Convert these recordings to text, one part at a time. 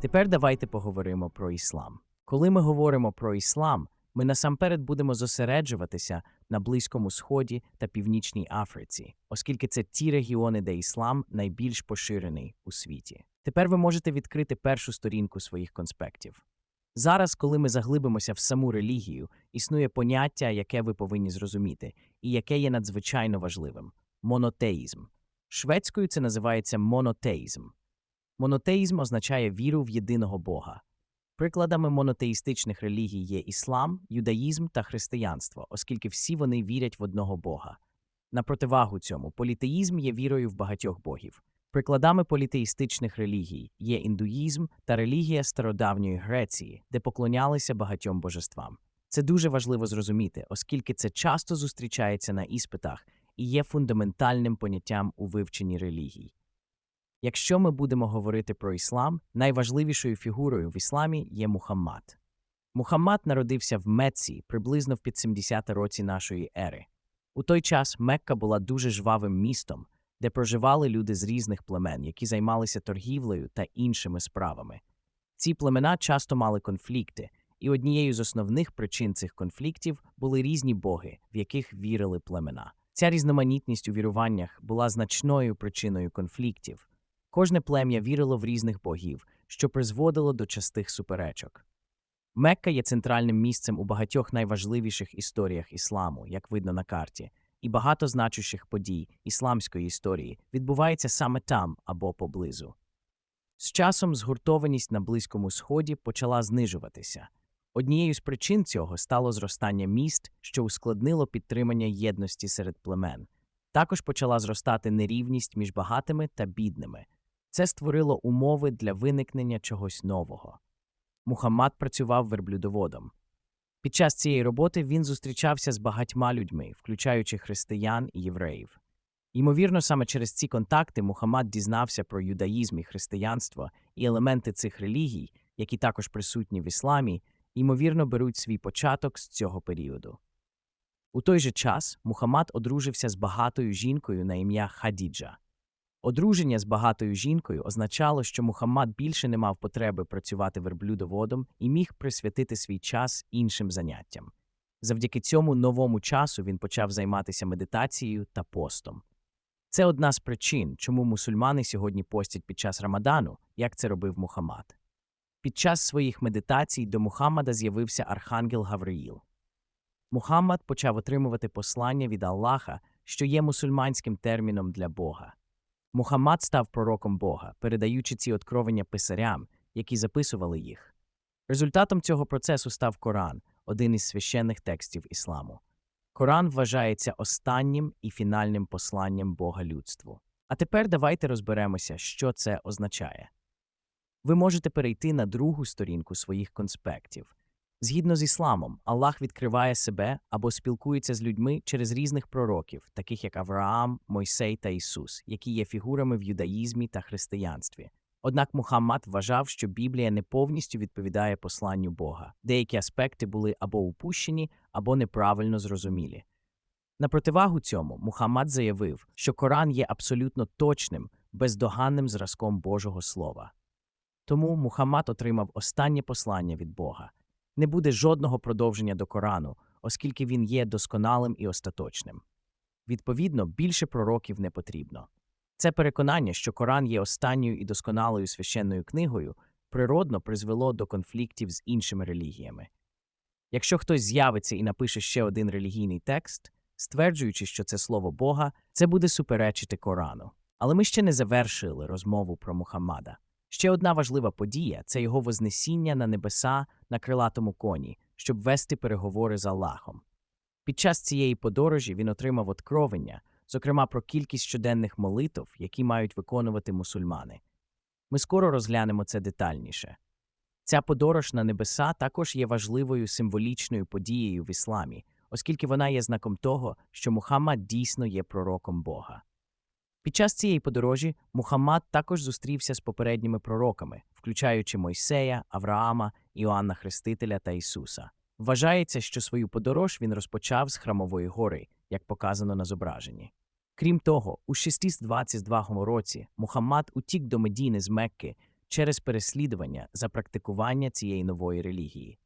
Тепер давайте поговоримо про іслам. Коли ми говоримо про іслам, ми насамперед будемо зосереджуватися на Близькому Сході та Північній Африці, оскільки це ті регіони, де іслам найбільш поширений у світі. Тепер ви можете відкрити першу сторінку своїх конспектів. Зараз, коли ми заглибимося в саму релігію, існує поняття, яке ви повинні зрозуміти, і яке є надзвичайно важливим монотеїзм. Шведською це називається монотеїзм. Монотеїзм означає віру в єдиного Бога. Прикладами монотеїстичних релігій є іслам, юдаїзм та християнство, оскільки всі вони вірять в одного Бога. На противагу цьому, політеїзм є вірою в багатьох богів. Прикладами політеїстичних релігій є індуїзм та релігія стародавньої Греції, де поклонялися багатьом божествам. Це дуже важливо зрозуміти, оскільки це часто зустрічається на іспитах і є фундаментальним поняттям у вивченні релігій. Якщо ми будемо говорити про іслам, найважливішою фігурою в ісламі є Мухаммад. Мухаммад народився в Мецці приблизно в 570 році нашої ери. У той час Мекка була дуже жвавим містом, де проживали люди з різних племен, які займалися торгівлею та іншими справами. Ці племена часто мали конфлікти, і однією з основних причин цих конфліктів були різні боги, в яких вірили племена. Ця різноманітність у віруваннях була значною причиною конфліктів. Кожне плем'я вірило в різних богів, що призводило до частих суперечок. Мекка є центральним місцем у багатьох найважливіших історіях ісламу, як видно на карті, і багато значущих подій ісламської історії відбувається саме там або поблизу. З часом згуртованість на Близькому Сході почала знижуватися. Однією з причин цього стало зростання міст, що ускладнило підтримання єдності серед племен. Також почала зростати нерівність між багатими та бідними. Це створило умови для виникнення чогось нового. Мухаммад працював верблюдоводом. Під час цієї роботи він зустрічався з багатьма людьми, включаючи християн і євреїв. Ймовірно, саме через ці контакти Мухаммад дізнався про юдаїзм і християнство і елементи цих релігій, які також присутні в ісламі, ймовірно, беруть свій початок з цього періоду. У той же час Мухаммад одружився з багатою жінкою на ім'я Хадіджа. Одруження з багатою жінкою означало, що Мухаммад більше не мав потреби працювати верблюдоводом і міг присвятити свій час іншим заняттям. Завдяки цьому новому часу він почав займатися медитацією та постом. Це одна з причин, чому мусульмани сьогодні постять під час Рамадану, як це робив Мухаммад. Під час своїх медитацій до Мухаммада з'явився архангел Гавриїл. Мухаммад почав отримувати послання від Аллаха, що є мусульманським терміном для Бога. Мухаммад став пророком Бога, передаючи ці откровення писарям, які записували їх. Результатом цього процесу став Коран, один із священних текстів ісламу. Коран вважається останнім і фінальним посланням Бога людству. А тепер давайте розберемося, що це означає. Ви можете перейти на другу сторінку своїх конспектів. Згідно з ісламом, Аллах відкриває себе або спілкується з людьми через різних пророків, таких як Авраам, Мойсей та Ісус, які є фігурами в юдаїзмі та християнстві. Однак Мухаммад вважав, що Біблія не повністю відповідає посланню Бога. Деякі аспекти були або упущені, або неправильно зрозумілі. На противагу цьому Мухаммад заявив, що Коран є абсолютно точним, бездоганним зразком Божого Слова. Тому Мухаммад отримав останнє послання від Бога. Не буде жодного продовження до Корану, оскільки він є досконалим і остаточним. Відповідно, більше пророків не потрібно. Це переконання, що Коран є останньою і досконалою священною книгою, природно призвело до конфліктів з іншими релігіями. Якщо хтось з'явиться і напише ще один релігійний текст, стверджуючи, що це слово Бога, це буде суперечити Корану. Але ми ще не завершили розмову про Мухаммада. Ще одна важлива подія це його вознесіння на небеса на крилатому коні, щоб вести переговори з Аллахом. Під час цієї подорожі він отримав откровення, зокрема про кількість щоденних молитв, які мають виконувати мусульмани. Ми скоро розглянемо це детальніше. Ця подорож на небеса також є важливою символічною подією в ісламі, оскільки вона є знаком того, що Мухаммад дійсно є пророком Бога. Під час цієї подорожі Мухаммад також зустрівся з попередніми пророками, включаючи Мойсея, Авраама, Іоанна Хрестителя та Ісуса. Вважається, що свою подорож він розпочав з храмової гори, як показано на зображенні. Крім того, у 622 році Мухаммад утік до Медіни з Мекки через переслідування за практикування цієї нової релігії.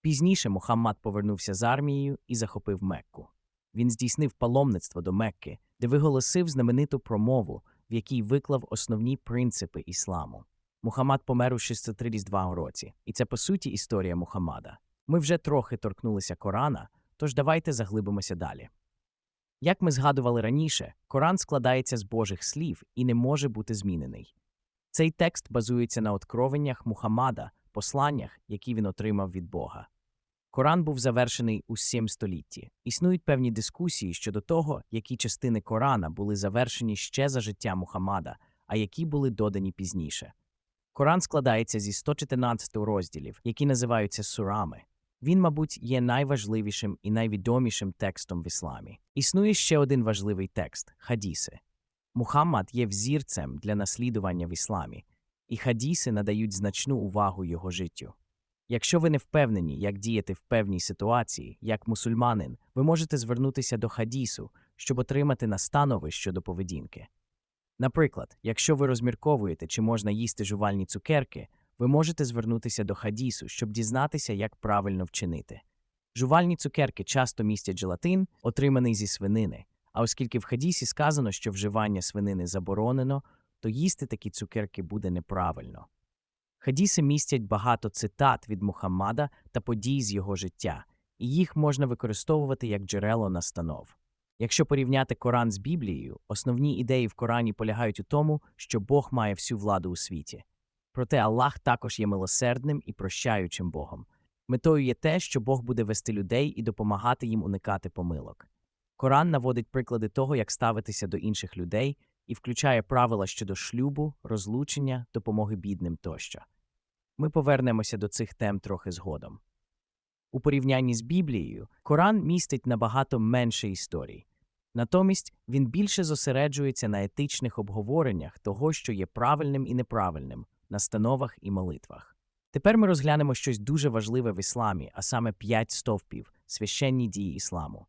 Пізніше Мухаммад повернувся з армією і захопив Мекку. Він здійснив паломництво до Мекки, де виголосив знамениту промову, в якій виклав основні принципи ісламу. Мухаммад помер у 632 році, і це по суті історія Мухаммада. Ми вже трохи торкнулися Корана, тож давайте заглибимося далі. Як ми згадували раніше, Коран складається з Божих слів і не може бути змінений. Цей текст базується на откровеннях Мухаммада, посланнях, які він отримав від Бога. Коран був завершений у 7 столітті. Існують певні дискусії щодо того, які частини Корана були завершені ще за життя Мухаммада, а які були додані пізніше. Коран складається зі 114 розділів, які називаються сурами. Він, мабуть, є найважливішим і найвідомішим текстом в ісламі. Існує ще один важливий текст хадіси. Мухаммад є взірцем для наслідування в ісламі, і хадіси надають значну увагу його життю. Якщо ви не впевнені, як діяти в певній ситуації, як мусульманин, ви можете звернутися до хадісу, щоб отримати настанови щодо поведінки. Наприклад, якщо ви розмірковуєте, чи можна їсти жувальні цукерки, ви можете звернутися до хадісу, щоб дізнатися, як правильно вчинити. Жувальні цукерки часто містять желатин, отриманий зі свинини, а оскільки в хадісі сказано, що вживання свинини заборонено, то їсти такі цукерки буде неправильно. Хадіси містять багато цитат від Мухаммада та подій з його життя, і їх можна використовувати як джерело настанов. Якщо порівняти Коран з Біблією, основні ідеї в Корані полягають у тому, що Бог має всю владу у світі. Проте Аллах також є милосердним і прощаючим Богом. Метою є те, що Бог буде вести людей і допомагати їм уникати помилок. Коран наводить приклади того, як ставитися до інших людей, і включає правила щодо шлюбу, розлучення, допомоги бідним тощо. Ми повернемося до цих тем трохи згодом. У порівнянні з Біблією, Коран містить набагато менше історій. Натомість він більше зосереджується на етичних обговореннях того, що є правильним і неправильним, настановах і молитвах. Тепер ми розглянемо щось дуже важливе в ісламі, а саме п'ять стовпів священні дії ісламу.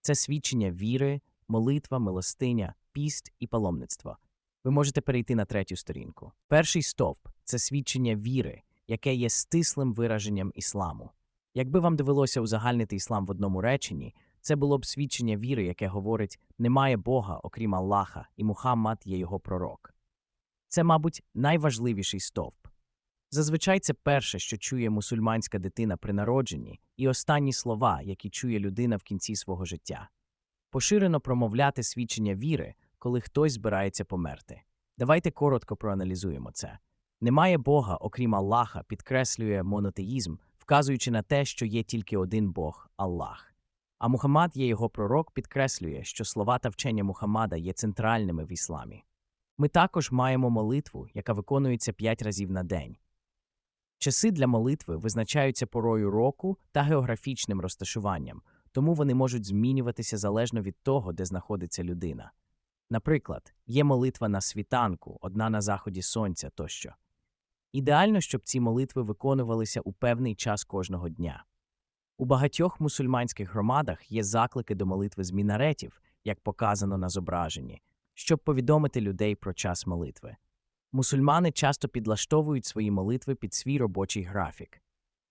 Це свідчення віри, молитва, милостиня, піст і паломництво. Ви можете перейти на третю сторінку. Перший стовп це свідчення віри, яке є стислим вираженням ісламу. Якби вам довелося узагальнити іслам в одному реченні, це було б свідчення віри, яке говорить немає Бога, окрім Аллаха, і Мухаммад є його пророк. Це, мабуть, найважливіший стовп. Зазвичай це перше, що чує мусульманська дитина при народженні, і останні слова, які чує людина в кінці свого життя. Поширено промовляти свідчення віри, коли хтось збирається померти. Давайте коротко проаналізуємо це. Немає Бога, окрім Аллаха, підкреслює монотеїзм, вказуючи на те, що є тільки один Бог Аллах. А Мухаммад є його пророк, підкреслює, що слова та вчення Мухаммада є центральними в ісламі. Ми також маємо молитву, яка виконується п'ять разів на день. Часи для молитви визначаються порою року та географічним розташуванням, тому вони можуть змінюватися залежно від того, де знаходиться людина. Наприклад, є молитва на світанку, одна на заході сонця тощо. Ідеально, щоб ці молитви виконувалися у певний час кожного дня. У багатьох мусульманських громадах є заклики до молитви з мінаретів, як показано на зображенні, щоб повідомити людей про час молитви. Мусульмани часто підлаштовують свої молитви під свій робочий графік.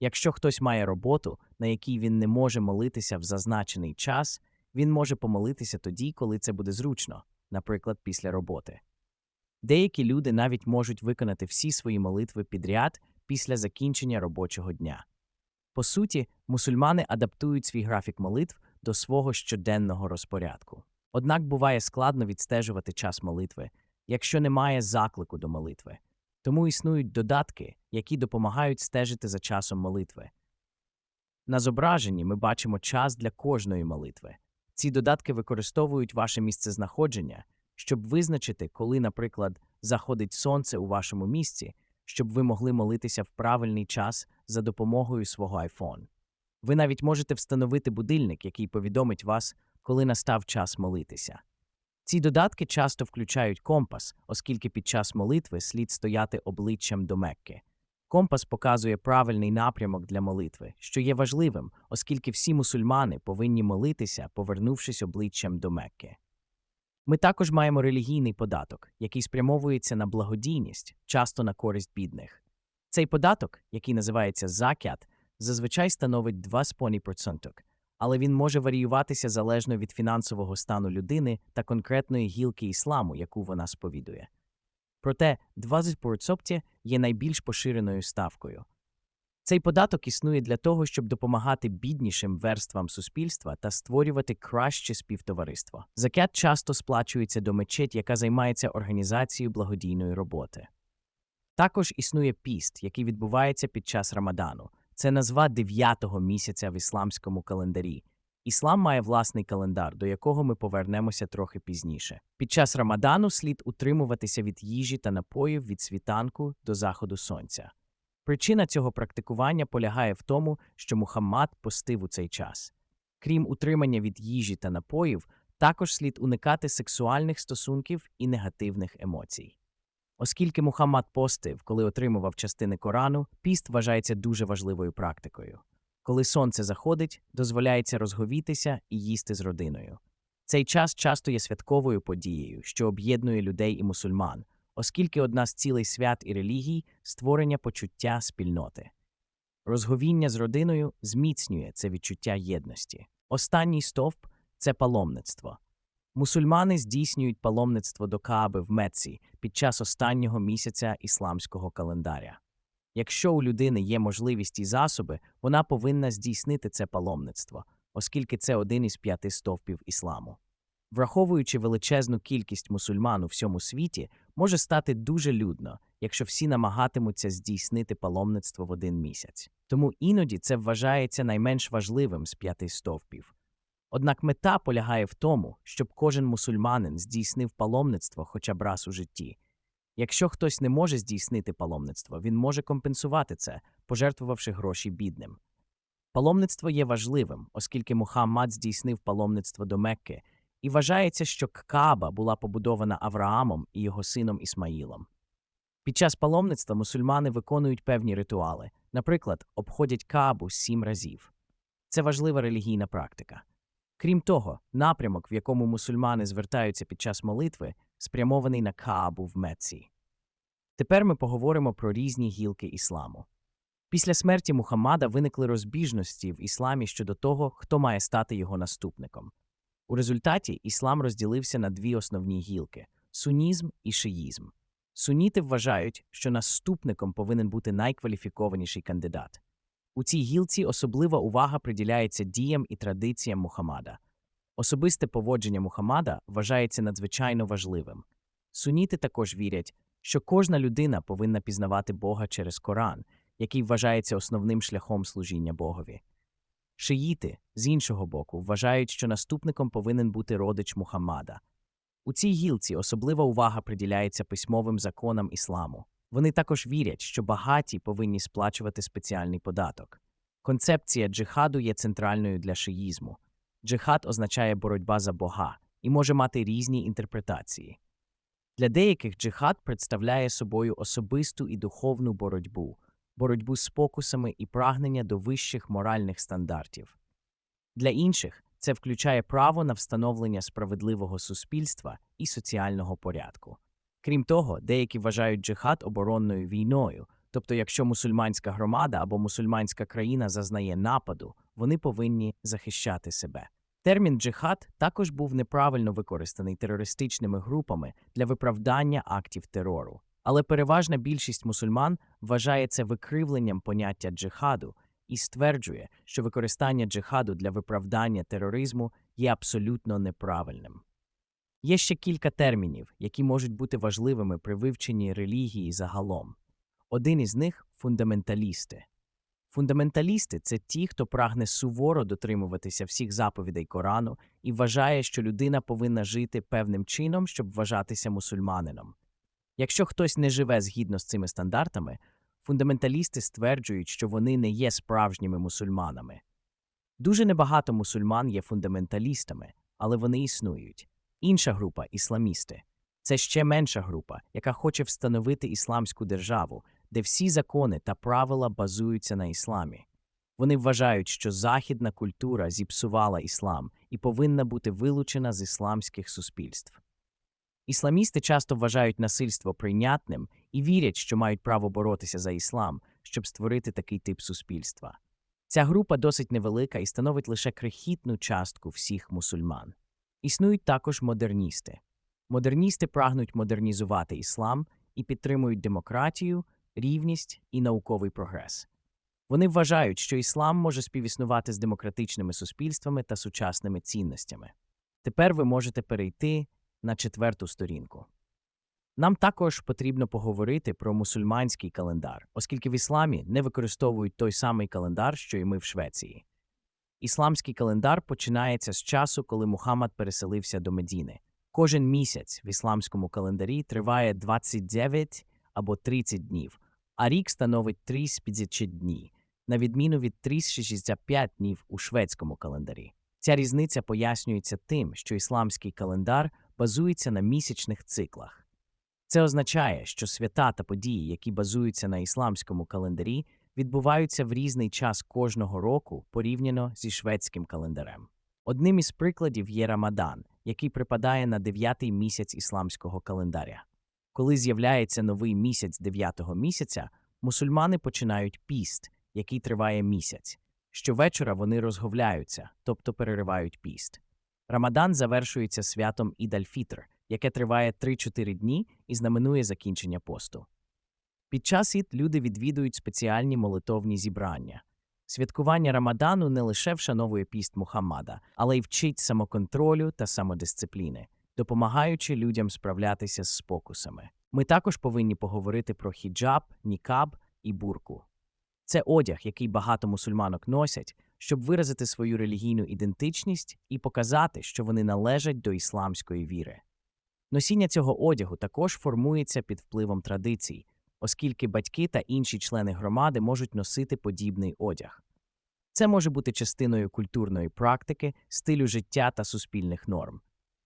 Якщо хтось має роботу, на якій він не може молитися в зазначений час, він може помолитися тоді, коли це буде зручно, наприклад, після роботи. Деякі люди навіть можуть виконати всі свої молитви підряд після закінчення робочого дня. По суті, мусульмани адаптують свій графік молитв до свого щоденного розпорядку. Однак буває складно відстежувати час молитви, якщо немає заклику до молитви. Тому існують додатки, які допомагають стежити за часом молитви. На зображенні ми бачимо час для кожної молитви. Ці додатки використовують ваше місцезнаходження, щоб визначити, коли, наприклад, заходить сонце у вашому місці, щоб ви могли молитися в правильний час за допомогою свого iPhone. Ви навіть можете встановити будильник, який повідомить вас, коли настав час молитися. Ці додатки часто включають компас, оскільки під час молитви слід стояти обличчям до Мекки. Компас показує правильний напрямок для молитви, що є важливим, оскільки всі мусульмани повинні молитися, повернувшись обличчям до Мекки. Ми також маємо релігійний податок, який спрямовується на благодійність, часто на користь бідних. Цей податок, який називається закят, зазвичай становить 2,5%, але він може варіюватися залежно від фінансового стану людини та конкретної гілки ісламу, яку вона сповідує. Проте 20% є найбільш поширеною ставкою. Цей податок існує для того, щоб допомагати біднішим верствам суспільства та створювати краще співтовариство. Закят часто сплачується до мечеть, яка займається організацією благодійної роботи. Також існує піст, який відбувається під час Рамадану. Це назва дев'ятого місяця в ісламському календарі. Іслам має власний календар, до якого ми повернемося трохи пізніше. Під час Рамадану слід утримуватися від їжі та напоїв від світанку до заходу сонця. Причина цього практикування полягає в тому, що Мухаммад постив у цей час. Крім утримання від їжі та напоїв, також слід уникати сексуальних стосунків і негативних емоцій. Оскільки Мухаммад постив, коли отримував частини Корану, піст вважається дуже важливою практикою. Коли сонце заходить, дозволяється розговітися і їсти з родиною. Цей час часто є святковою подією, що об'єднує людей і мусульман, оскільки одна з цілей свят і релігій створення почуття спільноти. Розговіння з родиною зміцнює це відчуття єдності. Останній стовп це паломництво. Мусульмани здійснюють паломництво до Кааби в Меці під час останнього місяця ісламського календаря. Якщо у людини є можливість і засоби, вона повинна здійснити це паломництво, оскільки це один із п'яти стовпів ісламу. Враховуючи величезну кількість мусульман у всьому світі, може стати дуже людно, якщо всі намагатимуться здійснити паломництво в один місяць. Тому іноді це вважається найменш важливим з п'яти стовпів. Однак мета полягає в тому, щоб кожен мусульманин здійснив паломництво хоча б раз у житті. Якщо хтось не може здійснити паломництво, він може компенсувати це, пожертвувавши гроші бідним. Паломництво є важливим, оскільки Мухаммад здійснив паломництво до Мекки, і вважається, що Кааба була побудована Авраамом і його сином Ісмаїлом. Під час паломництва мусульмани виконують певні ритуали, наприклад, обходять Каабу сім разів. Це важлива релігійна практика. Крім того, напрямок, в якому мусульмани звертаються під час молитви, спрямований на Каабу в Мецці. Тепер ми поговоримо про різні гілки ісламу. Після смерті Мухаммада виникли розбіжності в ісламі щодо того, хто має стати його наступником. У результаті іслам розділився на дві основні гілки сунізм і шиїзм. Суніти вважають, що наступником повинен бути найкваліфікованіший кандидат. У цій гілці особлива увага приділяється діям і традиціям Мухаммада. Особисте поводження Мухаммада вважається надзвичайно важливим. Суніти також вірять, що кожна людина повинна пізнавати Бога через Коран, який вважається основним шляхом служіння Богові. Шиїти, з іншого боку, вважають, що наступником повинен бути родич Мухаммада. У цій гілці особлива увага приділяється письмовим законам ісламу. Вони також вірять, що багаті повинні сплачувати спеціальний податок. Концепція джихаду є центральною для шиїзму. Джихад означає боротьба за Бога і може мати різні інтерпретації. Для деяких джихад представляє собою особисту і духовну боротьбу, боротьбу з спокусами і прагнення до вищих моральних стандартів. Для інших це включає право на встановлення справедливого суспільства і соціального порядку. Крім того, деякі вважають джихад оборонною війною, тобто, якщо мусульманська громада або мусульманська країна зазнає нападу, вони повинні захищати себе. Термін джихад також був неправильно використаний терористичними групами для виправдання актів терору. Але переважна більшість мусульман вважає це викривленням поняття джихаду і стверджує, що використання джихаду для виправдання тероризму є абсолютно неправильним. Є ще кілька термінів, які можуть бути важливими при вивченні релігії загалом. Один із них фундаменталісти. Фундаменталісти це ті, хто прагне суворо дотримуватися всіх заповідей Корану і вважає, що людина повинна жити певним чином, щоб вважатися мусульманином. Якщо хтось не живе згідно з цими стандартами, фундаменталісти стверджують, що вони не є справжніми мусульманами. Дуже небагато мусульман є фундаменталістами, але вони існують. Інша група ісламісти. Це ще менша група, яка хоче встановити ісламську державу, де всі закони та правила базуються на ісламі. Вони вважають, що західна культура зіпсувала іслам і повинна бути вилучена з ісламських суспільств. Ісламісти часто вважають насильство прийнятним і вірять, що мають право боротися за іслам, щоб створити такий тип суспільства. Ця група досить невелика і становить лише крихітну частку всіх мусульман. Існують також модерністи. Модерністи прагнуть модернізувати іслам і підтримують демократію, рівність і науковий прогрес. Вони вважають, що іслам може співіснувати з демократичними суспільствами та сучасними цінностями. Тепер ви можете перейти на четверту сторінку. Нам також потрібно поговорити про мусульманський календар, оскільки в ісламі не використовують той самий календар, що й ми в Швеції. Ісламський календар починається з часу, коли Мухаммад переселився до Медіни. Кожен місяць в ісламському календарі триває 29 або 30 днів, а рік становить 350 дні, на відміну від 365 днів у шведському календарі. Ця різниця пояснюється тим, що ісламський календар базується на місячних циклах. Це означає, що свята та події, які базуються на ісламському календарі, відбуваються в різний час кожного року порівняно зі шведським календарем. Одним із прикладів є Рамадан, який припадає на дев'ятий місяць ісламського календаря. Коли з'являється новий місяць дев'ятого місяця, мусульмани починають піст, який триває місяць. Щовечора вони розговляються, тобто переривають піст. Рамадан завершується святом Ід-аль-Фітр, яке триває 3-4 дні і знаменує закінчення посту. Під час Ід люди відвідують спеціальні молитовні зібрання. Святкування Рамадану не лише вшановує піст Мухаммада, але й вчить самоконтролю та самодисципліни, допомагаючи людям справлятися з спокусами. Ми також повинні поговорити про хіджаб, нікаб і бурку. Це одяг, який багато мусульманок носять, щоб виразити свою релігійну ідентичність і показати, що вони належать до ісламської віри. Носіння цього одягу також формується під впливом традицій, оскільки батьки та інші члени громади можуть носити подібний одяг. Це може бути частиною культурної практики, стилю життя та суспільних норм.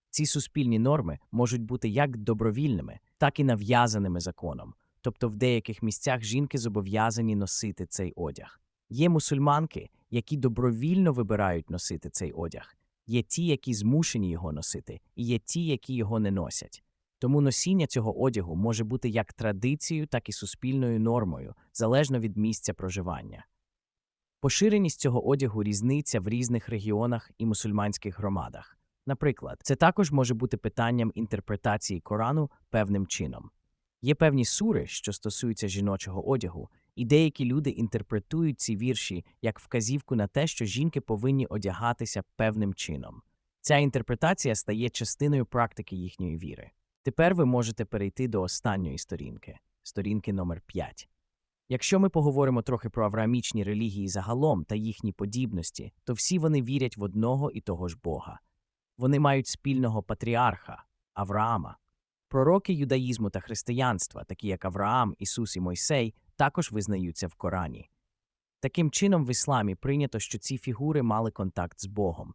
Ці суспільні норми можуть бути як добровільними, так і нав'язаними законом, тобто в деяких місцях жінки зобов'язані носити цей одяг. Є мусульманки, які добровільно вибирають носити цей одяг, є ті, які змушені його носити, і є ті, які його не носять. Тому носіння цього одягу може бути як традицією, так і суспільною нормою, залежно від місця проживання. Поширеність цього одягу різниця в різних регіонах і мусульманських громадах. Наприклад, це також може бути питанням інтерпретації Корану певним чином. Є певні сури, що стосуються жіночого одягу, і деякі люди інтерпретують ці вірші як вказівку на те, що жінки повинні одягатися певним чином. Ця інтерпретація стає частиною практики їхньої віри. Тепер ви можете перейти до останньої сторінки, сторінки номер 5. Якщо ми поговоримо трохи про авраамічні релігії загалом та їхні подібності, то всі вони вірять в одного і того ж Бога. Вони мають спільного патріарха Авраама. Пророки юдаїзму та християнства, такі як Авраам, Ісус і Мойсей, також визнаються в Корані. Таким чином, в ісламі прийнято, що ці фігури мали контакт з Богом.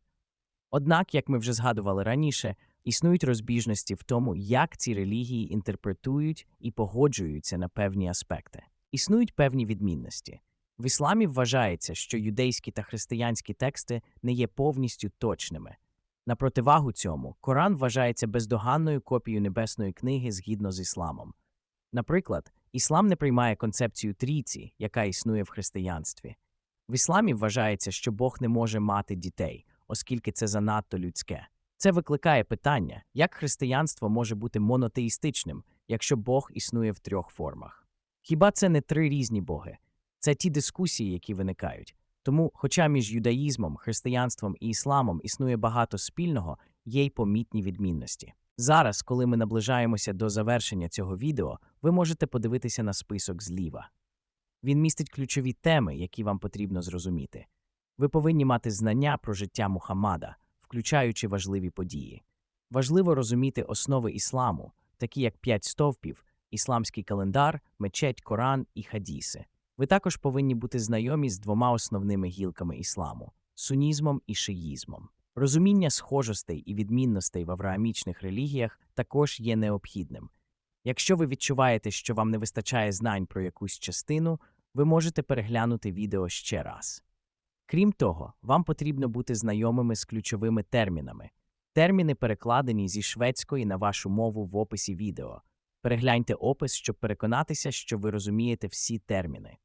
Однак, як ми вже згадували раніше, існують розбіжності в тому, як ці релігії інтерпретують і погоджуються на певні аспекти. Існують певні відмінності. В ісламі вважається, що юдейські та християнські тексти не є повністю точними. На противагу цьому, Коран вважається бездоганною копією небесної книги згідно з ісламом. Наприклад, іслам не приймає концепцію трійці, яка існує в християнстві. В ісламі вважається, що Бог не може мати дітей, оскільки це занадто людське. Це викликає питання, як християнство може бути монотеїстичним, якщо Бог існує в трьох формах. Хіба це не три різні боги? Це ті дискусії, які виникають. Тому, хоча між юдаїзмом, християнством і ісламом існує багато спільного, є й помітні відмінності. Зараз, коли ми наближаємося до завершення цього відео, ви можете подивитися на список зліва. Він містить ключові теми, які вам потрібно зрозуміти. Ви повинні мати знання про життя Мухаммада, включаючи важливі події. Важливо розуміти основи ісламу, такі як п'ять стовпів, ісламський календар, мечеть, Коран і хадіси. Ви також повинні бути знайомі з двома основними гілками ісламу сунізмом і шиїзмом. Розуміння схожостей і відмінностей в авраамічних релігіях також є необхідним. Якщо ви відчуваєте, що вам не вистачає знань про якусь частину, ви можете переглянути відео ще раз. Крім того, вам потрібно бути знайомими з ключовими термінами. Терміни перекладені зі шведської на вашу мову в описі відео. Перегляньте опис, щоб переконатися, що ви розумієте всі терміни.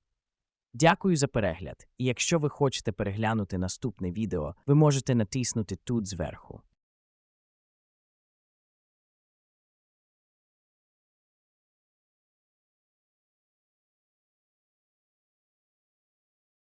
Дякую за перегляд, і якщо ви хочете переглянути наступне відео, ви можете натиснути тут зверху.